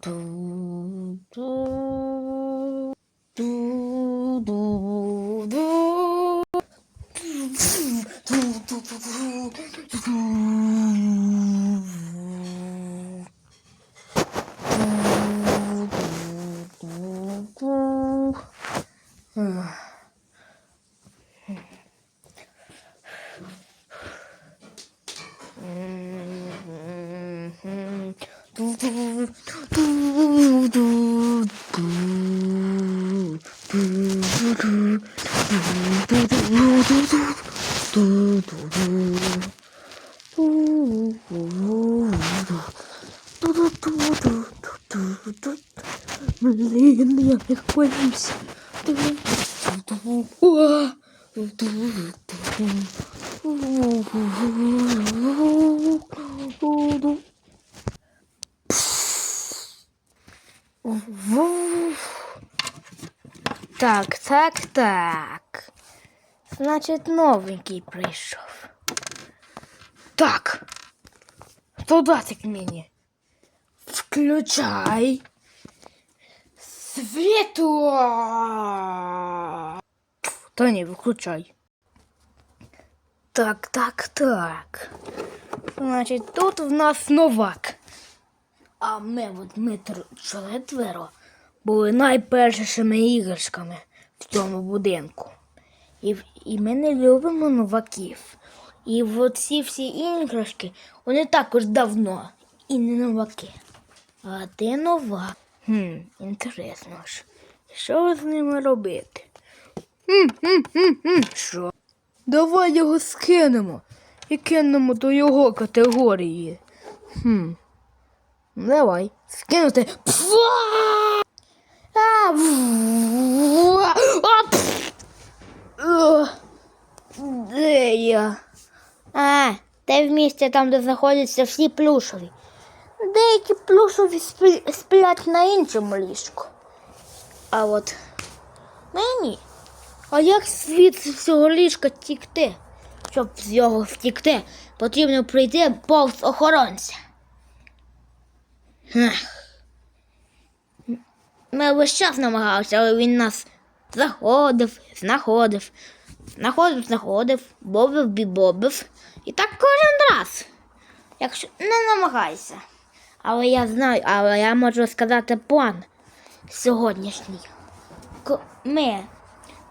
두두두 두두두 음, 음, 음, 음, 음, 음, Блін, я не боюсь. Так, так, так. Значить, новенький прийшов. Так. Солдатик мені. Включай. Світло. Та ні, виключай. Так, так, так. Значить, тут в нас новак. А ми от ми тр- четверо були найпершими іграшками в цьому будинку. І, і ми не любимо новаків. І от ці всі іграшки, вони також давно і не новаки. А ти нова. Хм, інтересно ж. Що з ними робити? Хм-хм-хм-хм. Що? Давай його скинемо і кинемо до його категорії. Хм. Давай. Скинути. Пфа! Де я? А, те в місті там, де знаходяться всі плюшові. Деякі плюшові спл- сплять на іншому ліжку. А от мені. А як звідси з цього ліжка тікти? Щоб з його втікти, потрібно прийти повз охоронця. Ех. Ми весь час намагалися, але він нас заходив, знаходив, знаходив, знаходив, бобив, бібобив. І так кожен раз. Якщо не намагайся. Але я знаю, але я можу сказати план сьогоднішній. Ми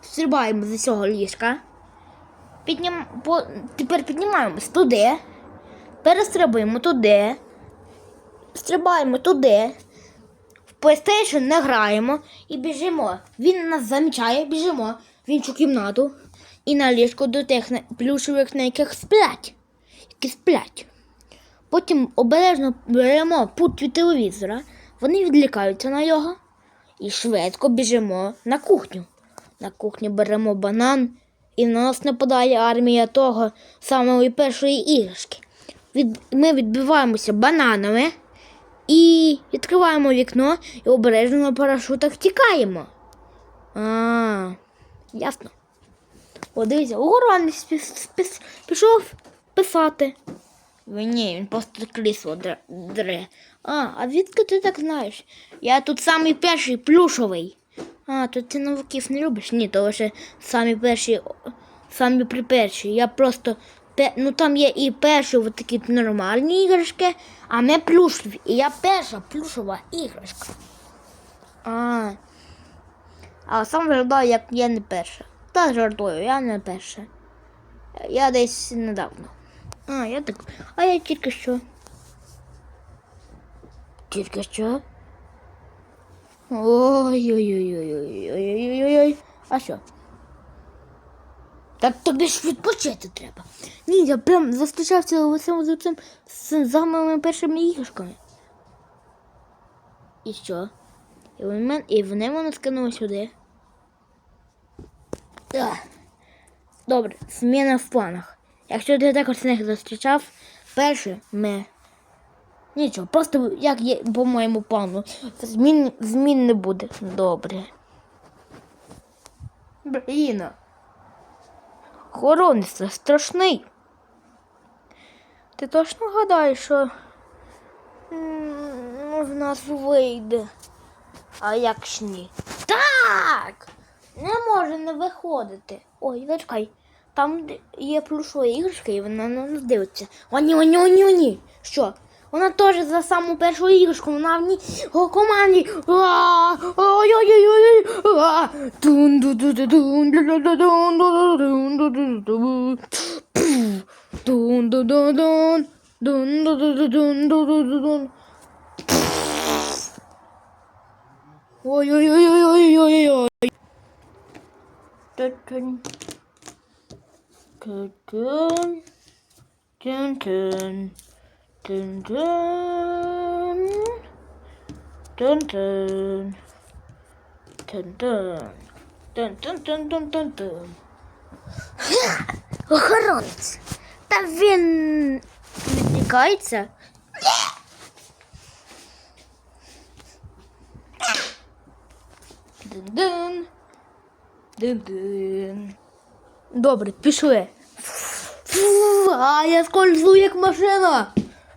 стрибаємо з цього ліжка, піднім... по... тепер піднімаємось туди, перестрибуємо туди, стрибаємо туди, PlayStation не граємо і біжимо. Він нас замічає, біжимо в іншу кімнату і на ліжку до тих плюшевих, на яких сплять. Які сплять. Потім обережно беремо пульт від телевізора, вони відлікаються на його і швидко біжимо на кухню. На кухні беремо банан, і на нас нападає армія того самої першої іграшки. Від... Ми відбиваємося бананами і відкриваємо вікно і обережно на парашутах втікаємо. А, ясно. О, дивіться, піс- пішов писати. Ні, він просто крісло дре. А, а звідки ти так знаєш? Я тут самий перший плюшовий. А, то ти новаків не любиш? Ні, то лише самі перші, самі при перші. Я просто. Ну там є і перші от такі нормальні іграшки, а не плюшові. І я перша плюшова іграшка. А. А сам виглядаю, як я не перша. Та жартую, я не перша. Я десь недавно. А, я так. А я тільки що. Тільки що? Ой-ой-ой-ой-ой-ой-ой-ой. А що? Так тобі ж відпочити треба. Ні, я прям зустрічався з цим з самими першими іграшками. І що? І вони, і вони мене скинули сюди. Добре, зміна в планах. Якщо ти також з них зустрічав, перше ми. Нічого, просто як є по моєму плану. Змін, змін не буде. Добре. Блін. Хоронець страшний. Ти точно гадаєш, що в нас вийде. А як ж ні? Так! Не може не виходити. Ой, зачекай. Там є плюшові іграшки, і вона на нас дивиться. О, ні, о, ні, о, ні, о, ні. Що? Вона теж за саму першу іграшку. Вона в ній команді. Ой-ой-ой. Ой-ой-ой-ой-ой-ой-ой. Tın tın tın tın Dün dün dün dün dün Дун дун дун дун дун Охоронець. Та він не тікається. Дун-дун. Дун-дун. Добре, пішли. А я скользу як машина.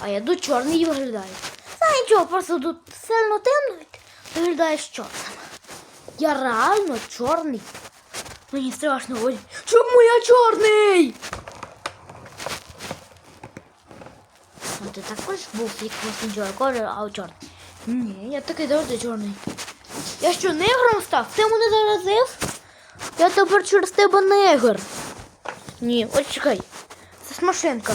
А я тут чорний виглядаю. Та нічого, просто тут сильно темно виглядаєш чорним. Я реально чорний. Мені страшно. Ой. Чому я чорний? Ну ти також був якось нічого кольору, а чорний. Ні, я такий завжди чорний. Я що, негром став? Ти мене заразив? Я тепер через тебе негр. Ні, от чекай. Це ж машинка.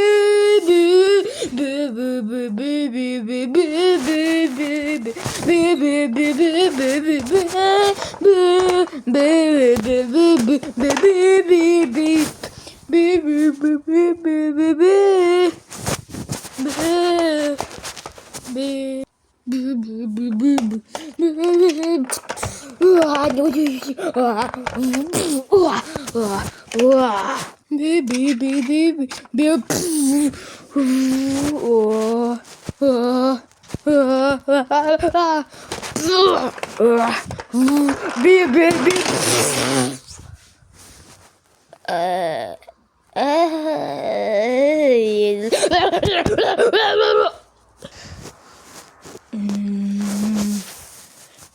Hadi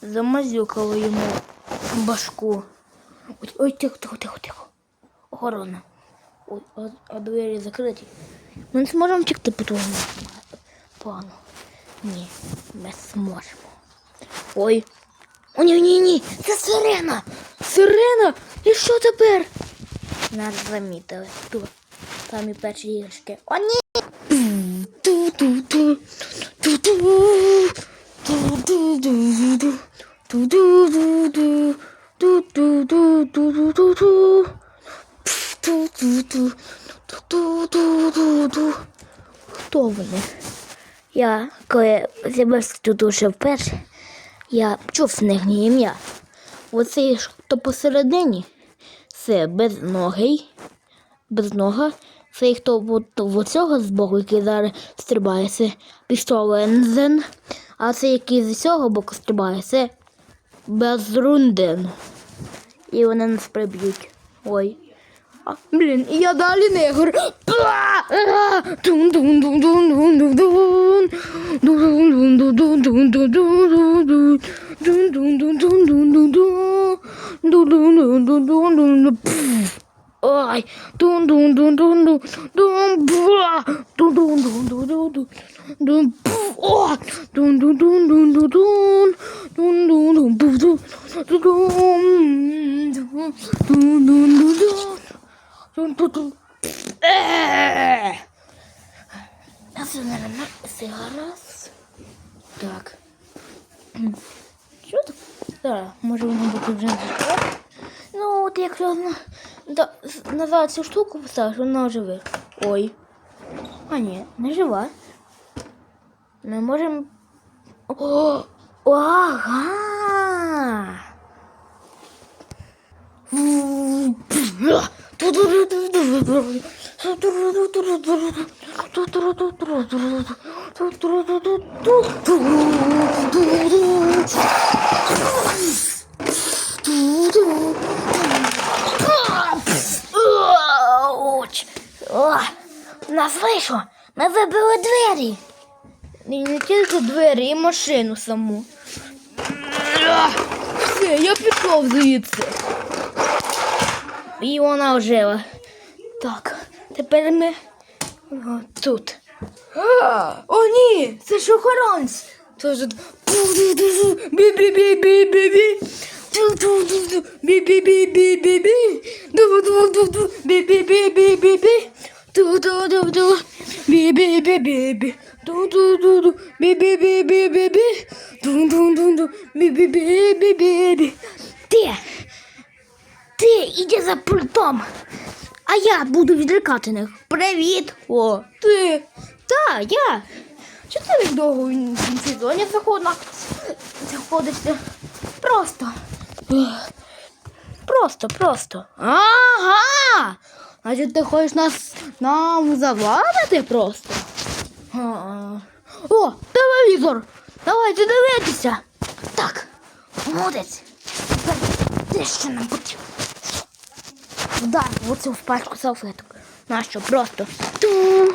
Замазюкали йому башку. Ой, тихо, тихо, тихо, тихо. Охорона. Ой, а, а двері закриті. Ми не зможемо втекти по тому плану. Ні, ми зможемо. Ой. О, ні, ні, ні. Це сирена. Сирена? І що тепер? Нас замітили. Тут. Самі перші іграшки. О, ні. Ту-ту-ту. Ту-ту-ту. Ту-ту-ту-ту-ту. Хто вони? Я, коли з'явився тут уже вперше, я чув них ім'я. Оцей, хто посередині, це безногий, безнога. Цей, хто от, цього з боку, який зараз стрибає, це пістолензен. А цей, який з цього боку стрибає, це безрунден. І вони нас приб'ють. Ой. А, блін, і я далі негр. Дун-дун-дун-дун-дун-дун-дун. Дун-дун-дун-дун-дун-дун-дун-дун. Дун-дун-дун-дун-дун-дун. Дун-дун-дун-дун-дун-дун. Пф. Ой, дун дун дун дун дун дун бла дун дун дун дун дун дун дун пф, о дун дун дун дун дун дун дун дун дун бу, дун дун дун дун цю штуку поставиш, вона живе. Ой. А ні, не жива. Ми можемо. О! Ага! Оч. О, нас вийшло. Ми вибили двері. І не тільки двері, і машину саму. Все, я пішов звідси. І вона ожила. Так, тепер ми о, тут. А, о, ні, це ж охоронець. Бі-бі-бі-бі-бі-бі. Ти, ти іди за пультом, а я буду відрикати них. Привіт! О, ти! Та, я! Чи ти довго в сезоні заходиш? Е, просто. Просто, просто. Ага! Значить, ти хочеш нас нам завадити просто? Ага. О, телевізор! Давайте дивитися. Так, молодець. Де що нам потрібно? Вдар в оцю в пачку салфеток. Нащо? Просто. Ту.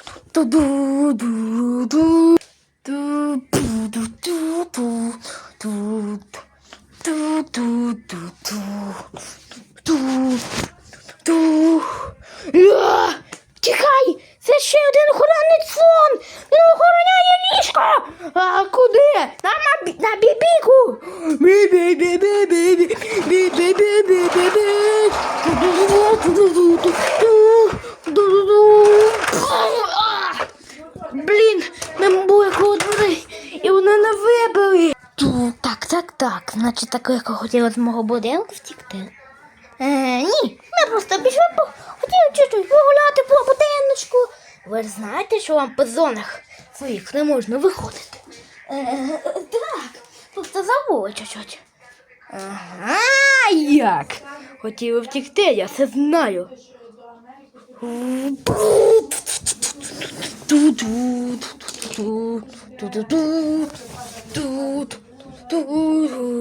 ドドゥドゥドゥドゥドド Блін, ми і вони не вибили. Так, так, так. Значить, таке, як хотіла з мого будинку втікти. Е, ні, ми просто пішли по хотіли чуть-чуть погуляти по будиночку. Ви ж знаєте, що вам по зонах своїх не можна виходити. Е, так, просто забули чуть-чуть. Ага, як? Хотіли втікти, я все знаю. Продовження слідує. Ту-ту-ту-ту. Ту-ру-ду-ду-ду. Бра!